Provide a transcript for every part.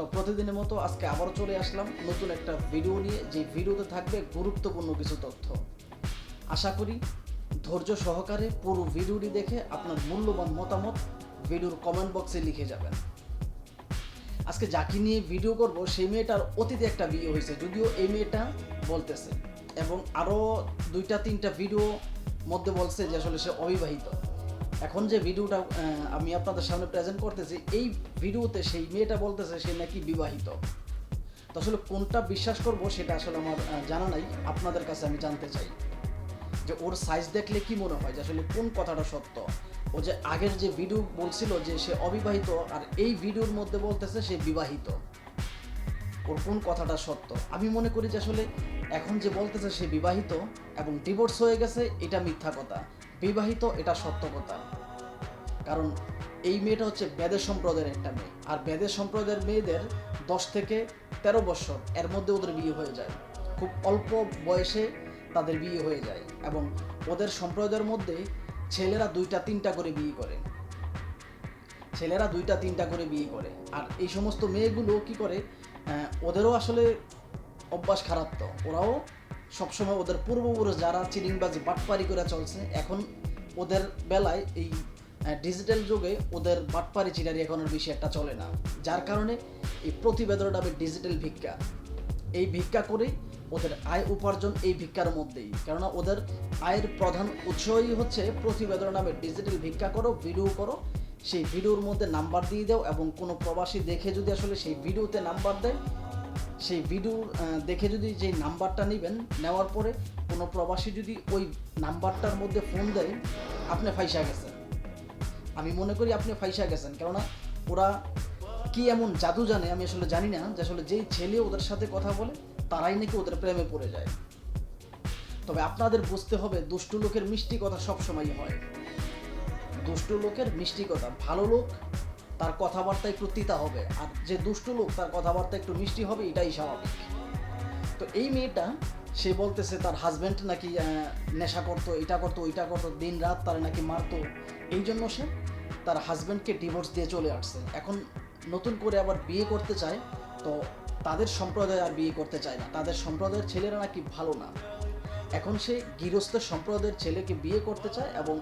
তো প্রতিদিনের মতো আজকে আবারও চলে আসলাম নতুন একটা ভিডিও নিয়ে, যে ভিডিওতে থাকবে গুরুত্বপূর্ণ কিছু তথ্য। আশা করি ধৈর্য সহকারে পুরো ভিডিওটি দেখে আপনার মূল্যবান মতামত ভিডিওর কমেন্ট বক্সে লিখে যাবেন। আজকে যাকে নিয়ে ভিডিও করব, সেই মেয়েটার অতীতে একটা বিয়ে হয়েছে, যদিও এই মেয়েটা বলতেছে। এবং আরও দুইটা, তিনটা ভিডিও মধ্যে বলছে যে আসলে সে অবিবাহিত। এখন যে ভিডিওটা আমি আপনাদের সামনে প্রেজেন্ট করতেছি, এই ভিডিওতে সেই মেয়েটা বলতেছে সে নাকি বিবাহিত। তো আসলে কোনটা বিশ্বাস করব সেটা আসলে আমার জানা নাই, আপনাদের কাছে আমি জানতে চাই। যে ওর সাইজ দেখলে কি মনে হয়? যে আসলে কোন কথাটা সত্য? ও যে আগের যে ভিডিও বলছিল যে সে অবিবাহিত, আর এই ভিডিওর মধ্যে বলতেছে সে বিবাহিত। ওর কোন কথাটা সত্য? আমি মনে করি যে আসলে এখন যে বলতেছে সে বিবাহিত এবং ডিভোর্স হয়ে গেছে, এটা মিথ্যা কথা। বিবাহিত এটা সত্য কথা। কারণ এই মেয়েটা হচ্ছে বেদের সম্প্রদায়ের একটা মেয়ে। আর বেদের সম্প্রদায়ের মেয়েদের দশ থেকে তেরো বছর এর মধ্যে ওদের বিয়ে হয়ে যায়। খুব অল্প বয়সে তাদের বিয়ে হয়ে যায় এবং ওদের সম্প্রদায়ের মধ্যে ছেলেরা দুইটা, তিনটা করে বিয়ে করে। ছেলেরা দুইটা, তিনটা করে বিয়ে করে। আর এই সমস্ত মেয়েগুলো কি করে ওদেরও আসলে অভ্যাস খারাপ তো। ওরাও সবসময় ওদের পূর্বপুরুষ যারা চিরিংবাজি বাটপারি করে চলছে, এখন ওদের বেলায় এই ডিজিটাল যুগে ওদের বাটপারি, চিটারি এখন বেশি একটা চলে না। যার কারণে এই প্রতিবেদনটা হবে ডিজিটাল ভিক্ষা। এই ভিক্ষা করেই ওদের আয় উপার্জন এই ভিক্ষার মধ্যেই। কেননা ওদের আয়ের প্রধান উৎসই হচ্ছে প্রতিবেদন নামে ডিজিটাল ভিক্ষা করো ভিডিও করো, সেই ভিডিওর মধ্যে নাম্বার দিয়ে দাও এবং কোনো প্রবাসী দেখে যদি আসলে সেই ভিডিওতে নাম্বার দেয় সেই ভিডিও দেখে যদি যেই নাম্বারটা নেবেন, নেওয়ার পরে কোনো প্রবাসী যদি ওই নাম্বারটার মধ্যে ফোন দেয়, আপনি ফাইসা গেছেন। আমি মনে করি আপনি ফাইসা গেছেন, কেননা ওরা কি এমন জাদু জানে, আমি আসলে জানি না, যে আসলে যেই ছেলে ওদের সাথে কথা বলে, তারাই নাকি ওদের প্রেমে পড়ে যায়। তবে আপনাদের বুঝতে হবে, দুষ্টু লোকের মিষ্টি কথা সবসময় হয়। দুষ্টু লোকের মিষ্টি কথা, ভালো লোক তার কথাবার্তা একটু তিতা হবে আর যে দুষ্টু লোক তার কথাবার্তা একটু মিষ্টি হবে, এটাই স্বাভাবিক। তো এই মেয়েটা, সে বলতেছে তার হাজব্যান্ড নাকি নেশা করতো, এটা করতো, ওইটা করতো, দিন রাত তার নাকি মারতো। এই জন্য সে তার হাজব্যান্ডকে ডিভোর্স দিয়ে চলে আসছে। এখন নতুন করে আবার বিয়ে করতে চায়, তো তাদের সম্প্রদায় আর বিয়ে করতে চায় না। তাদের সম্প্রদায়ের ছেলেরা নাকি ভালো না। এখন সে গৃহস্থ সম্প্রদায়ের ছেলেকে বিয়ে করতে চায় এবং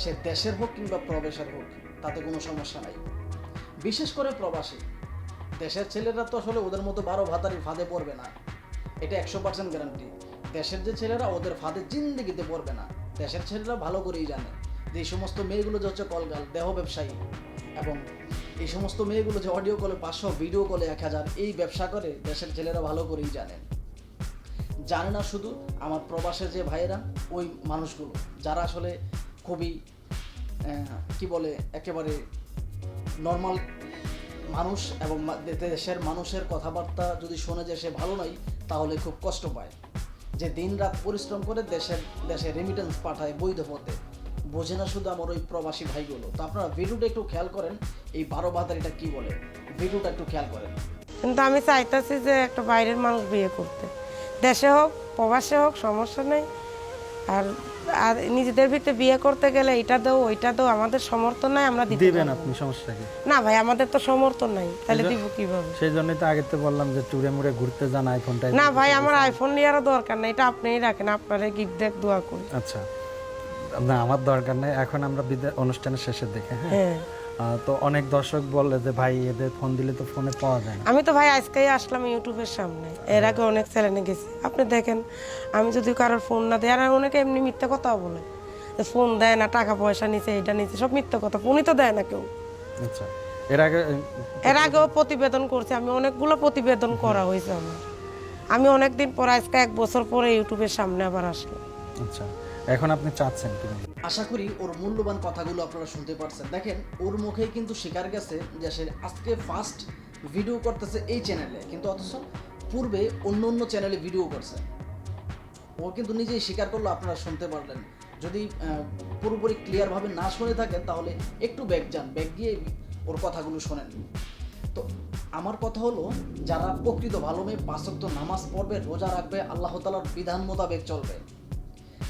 সে দেশের হোক কিংবা প্রবেশের হোক, তাতে কোনো সমস্যা নাই। বিশেষ করে প্রবাসী। দেশের ছেলেরা তো আসলে ওদের মতো বারো ভাতারি ফাঁদে পড়বে না। এটা একশো পার্সেন্ট গ্যারান্টি দেশের যে ছেলেরা ওদের ফাঁদে জিন্দিগিতে পড়বে না। দেশের ছেলেরা ভালো করেই জানে যে এই সমস্ত মেয়েগুলো যে হচ্ছে কলগাল, দেহ ব্যবসায়ী এবং এই সমস্ত মেয়েগুলো যে অডিও কলে পাঁচশো ভিডিও কলে এক হাজার, এই ব্যবসা করে দেশের ছেলেরা ভালো করেই জানেন জানে না শুধু আমার প্রবাসে যে ভাইয়েরা, ওই মানুষগুলো, যারা আসলে খুবই কি বলে, একেবারে নর্মাল মানুষ এবং দেশের মানুষের কথাবার্তা যদি শোনে যে সে ভালো নয়, তাহলে খুব কষ্ট পায়। যে দিন রাত পরিশ্রম করে দেশের, দেশে রেমিটেন্স পাঠায় বৈধ পথে। বোঝে না শুধু আমার ওই প্রবাসী ভাইগুলো। তো আপনারা ভিডিওটা একটু খেয়াল করেন, এই বারো বাতারিটা কি বলে? ভিডিওটা একটু খেয়াল করেন। কিন্তু আমি চাইতেছি যে একটা বাইরের মানুষ বিয়ে করতে। দেশে হোক, প্রবাসে হোক, সমস্যা নেই। আর আর নিজেদের ভিতরে বিয়ে করতে গেলে এটা দাও ওইটা দাও আমাদের সমর্থন নাই আমরা দিতে দিবেন আপনি সমস্যা কি? না। ভাই আমাদের তো সমর্থন নাই তাহলে দিব কীভাবে? সেই জন্যই তো আগে তো বললাম যে টুরে মুড়ে ঘুরতে যান আইফোনটা না ভাই আমার আইফোন নেওয়ারও দরকার নাই এটা আপনিই রাখেন আপনারে গিফট দেখ দোয়া করি। আচ্ছা। না আমার দরকার নাই এখন আমরা অনুষ্ঠানের শেষের দিকে হ্যাঁ? হ্যাঁ। তো অনেক দর্শক বলে যে ভাই এদের ফোন দিলে তো ফোনে পাওয়া যায় না। আমি তো ভাই আজকেই আসলাম ইউটিউবের সামনে। এর আগে অনেক চ্যানেলে গেছি। আপনি দেখেন আমি যদি কারোর ফোন না দেয় আর অনেকে এমনি মিথ্যা কথা বলে। ফোন দেয় না টাকা পয়সা নিচে এটা নিচে সব মিথ্যা কথা। ফোনই তো দেয় না কেউ। আচ্ছা এর আগে এর আগেও প্রতিবেদন করছি আমি অনেকগুলো প্রতিবেদন করা হয়েছে আমার। আমি অনেকদিন পর আজকে এক বছর পরে ইউটিউবের সামনে আবার আসলাম। আচ্ছা এখন আপনি চাচ্ছেন কি আশা করি ওর মূল্যবান কথাগুলো আপনারা শুনতে পারছেন। দেখেন, ওর মুখেই কিন্তু স্বীকার গেছে যে সে আজকে ফার্স্ট ভিডিও করতেছে এই চ্যানেলে কিন্তু অথচ পূর্বে অন্য অন্য চ্যানেলে ভিডিও করছে। ও কিন্তু নিজেই স্বীকার করল, আপনারা শুনতে পারলেন। যদি পুরোপুরি ক্লিয়ারভাবে না শুনে থাকেন তাহলে একটু ব্যাগ যান। ব্যাগ গিয়ে ওর কথাগুলো শোনেন। তো আমার কথা হলো, যারা প্রকৃত ভালো মেয়ে পাঁচক্ত নামাজ পড়বে, রোজা রাখবে, আল্লাহ তালার বিধান মোতাবেক চলবে।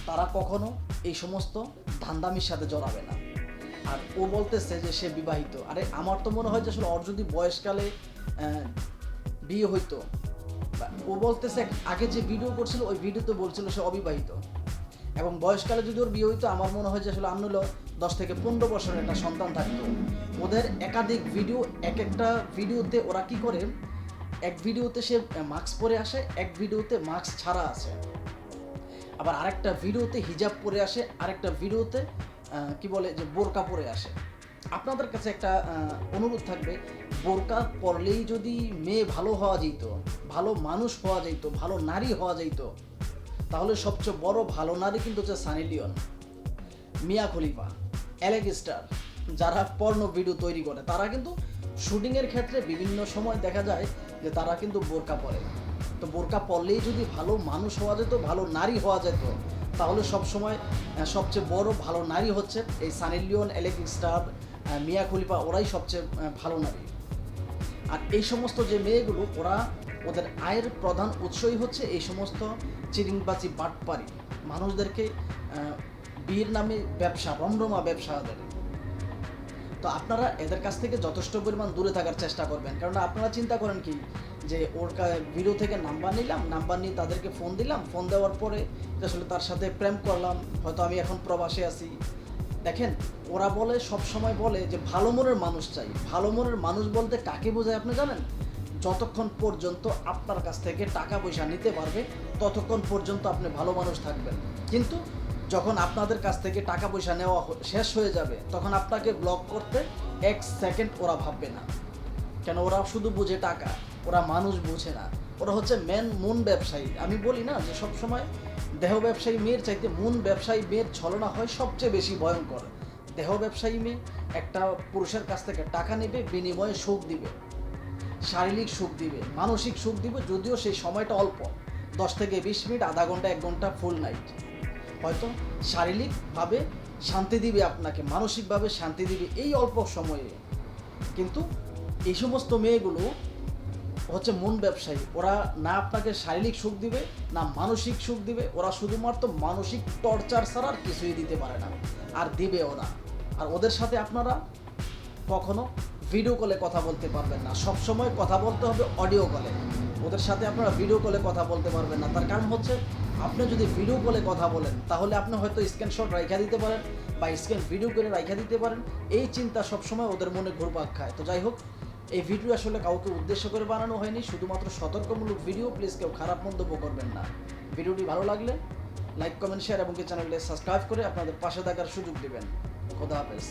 তারা কখনো এই সমস্ত ধান্দামির সাথে জড়াবে না। আর ও বলতেছে যে সে বিবাহিত। আরে আমার তো মনে হয় যে আসলে ওর যদি বয়সকালে বিয়ে হইতো। ও বলতেছে আগে যে ভিডিও করছিল, ওই ভিডিওতে বলছিল সে অবিবাহিত। এবং বয়সকালে যদি ওর বিয়ে হইতো, আমার মনে হয় যে আসলে আনলো দশ থেকে পনেরো বছরের একটা সন্তান থাকতো। ওদের একাধিক ভিডিও এক একটা ভিডিওতে ওরা কি করে, এক ভিডিওতে সে মাস্ক পরে আসে, এক ভিডিওতে মাস্ক ছাড়া আছে আবার আরেকটা ভিডিওতে হিজাব পরে আসে, আরেকটা ভিডিওতে কি বলে যে বোরকা পরে আসে। আপনাদের কাছে একটা অনুরোধ থাকবে, বোরকা পরলেই যদি মেয়ে ভালো হওয়া যেত, ভালো মানুষ হওয়া যেত, ভালো নারী হওয়া যেত, তাহলে সবচেয়ে বড় ভালো নারী কিন্তু হচ্ছে Sunny Leone. Mia Khalifa Alec Star, যারা পর্ণ ভিডিও তৈরি করে, তারা কিন্তু শুটিংয়ের ক্ষেত্রে বিভিন্ন সময় দেখা যায় যে তারা কিন্তু বোরকা পরে। তো বোরকা পরলেই যদি ভালো মানুষ হওয়া যেত, ভালো নারী হওয়া যেত, তাহলে সবসময় সবচেয়ে বড় ভালো নারী হচ্ছে এই Sunny Leone Alec Star Mia Khalifa, ওরাই সবচেয়ে ভালো নারী। আর এই সমস্ত যে মেয়েগুলো, ওরা ওদের আয়ের প্রধান উৎসই হচ্ছে এই সমস্ত চিরিংবাজি, বাটপারি। মানুষদেরকে বিয়ের নামে ব্যবসা, রমরমা ব্যবসা ওদের তো আপনারা এদের কাছ থেকে যথেষ্ট পরিমাণ দূরে থাকার চেষ্টা করবেন। কারণ আপনারা চিন্তা করেন কি যে ওর ভিডিও থেকে নাম্বার নিলাম নাম্বার নিয়ে তাদেরকে ফোন দিলাম ফোন দেওয়ার পরে আসলে তার সাথে প্রেম করলাম, হয়তো আমি এখন প্রবাসে আছি। দেখেন, ওরা বলে, সব সময় বলে যে ভালো মনের মানুষ চাই। ভালো মনের মানুষ বলতে কাকে বোঝায় আপনি জানেন? যতক্ষণ পর্যন্ত আপনার কাছ থেকে টাকা পয়সা নিতে পারবে, ততক্ষণ পর্যন্ত আপনি ভালো মানুষ থাকবেন। কিন্তু যখন আপনাদের কাছ থেকে টাকা পয়সা নেওয়া শেষ হয়ে যাবে, তখন আপনাকে ব্লক করতে এক সেকেন্ড ওরা ভাববে না। কেন? ওরা শুধু বুঝে টাকা। ওরা মানুষ বোঝে না। ওরা হচ্ছে মেন মন ব্যবসায়ী। আমি বলি না যে সব সময় দেহ ব্যবসায়ী মেয়ের চাইতে মন ব্যবসায়ী মেয়ের ছলনা হয় সবচেয়ে বেশি ভয়ঙ্কর। দেহ ব্যবসায়ী মেয়ে একটা পুরুষের কাছ থেকে টাকা নেবে, বিনিময়ে সুখ দিবে। শারীরিক সুখ দিবে, মানসিক সুখ দিবে, যদিও সেই সময়টা অল্প। দশ থেকে বিশ মিনিট, আধা ঘণ্টা, এক ঘণ্টা ফুল নাইট হয়তো শারীরিকভাবে শান্তি দিবে আপনাকে, মানসিকভাবে শান্তি দিবে এই অল্প সময়ে। কিন্তু এই সমস্ত মেয়েগুলো হচ্ছে মন ব্যবসায়ী। ওরা না আপনাকে শারীরিক সুখ দিবে, না মানসিক সুখ দিবে। ওরা শুধুমাত্র মানসিক টর্চার ছাড়া আর কিছুই দিতে পারে না। আর দিবে ওরা। আর ওদের সাথে আপনারা কখনো ভিডিও কলে কথা বলতে পারবেন না। সব সময় কথা বলতে হবে অডিও কলে ওদের সাথে আপনারা ভিডিও কলে কথা বলতে পারবেন না। তার কারণ হচ্ছে, আপনি যদি ভিডিও কলে কথা বলেন, তাহলে আপনি হয়তো স্ক্রিনশট রাইখা দিতে পারেন বা স্ক্রিন ভিডিও করে রাইখা দিতে পারেন। এই চিন্তা সবসময় ওদের মনে ঘুরপাক খায়। তো যাই হোক এই ভিডিও আসলে কাউকে উদ্দেশ্য করে বানানো হয়নি, শুধুমাত্র সতর্কমূলক ভিডিও প্লিজ কেউ খারাপ মন্তব্য করবেন না। ভিডিওটি ভালো লাগলে লাইক কমেন্ট শেয়ার এবং চ্যানেলটি সাবস্ক্রাইব করে আপনাদের পাশে থাকার সুযোগ দিবেন। খোদা হাফেজ।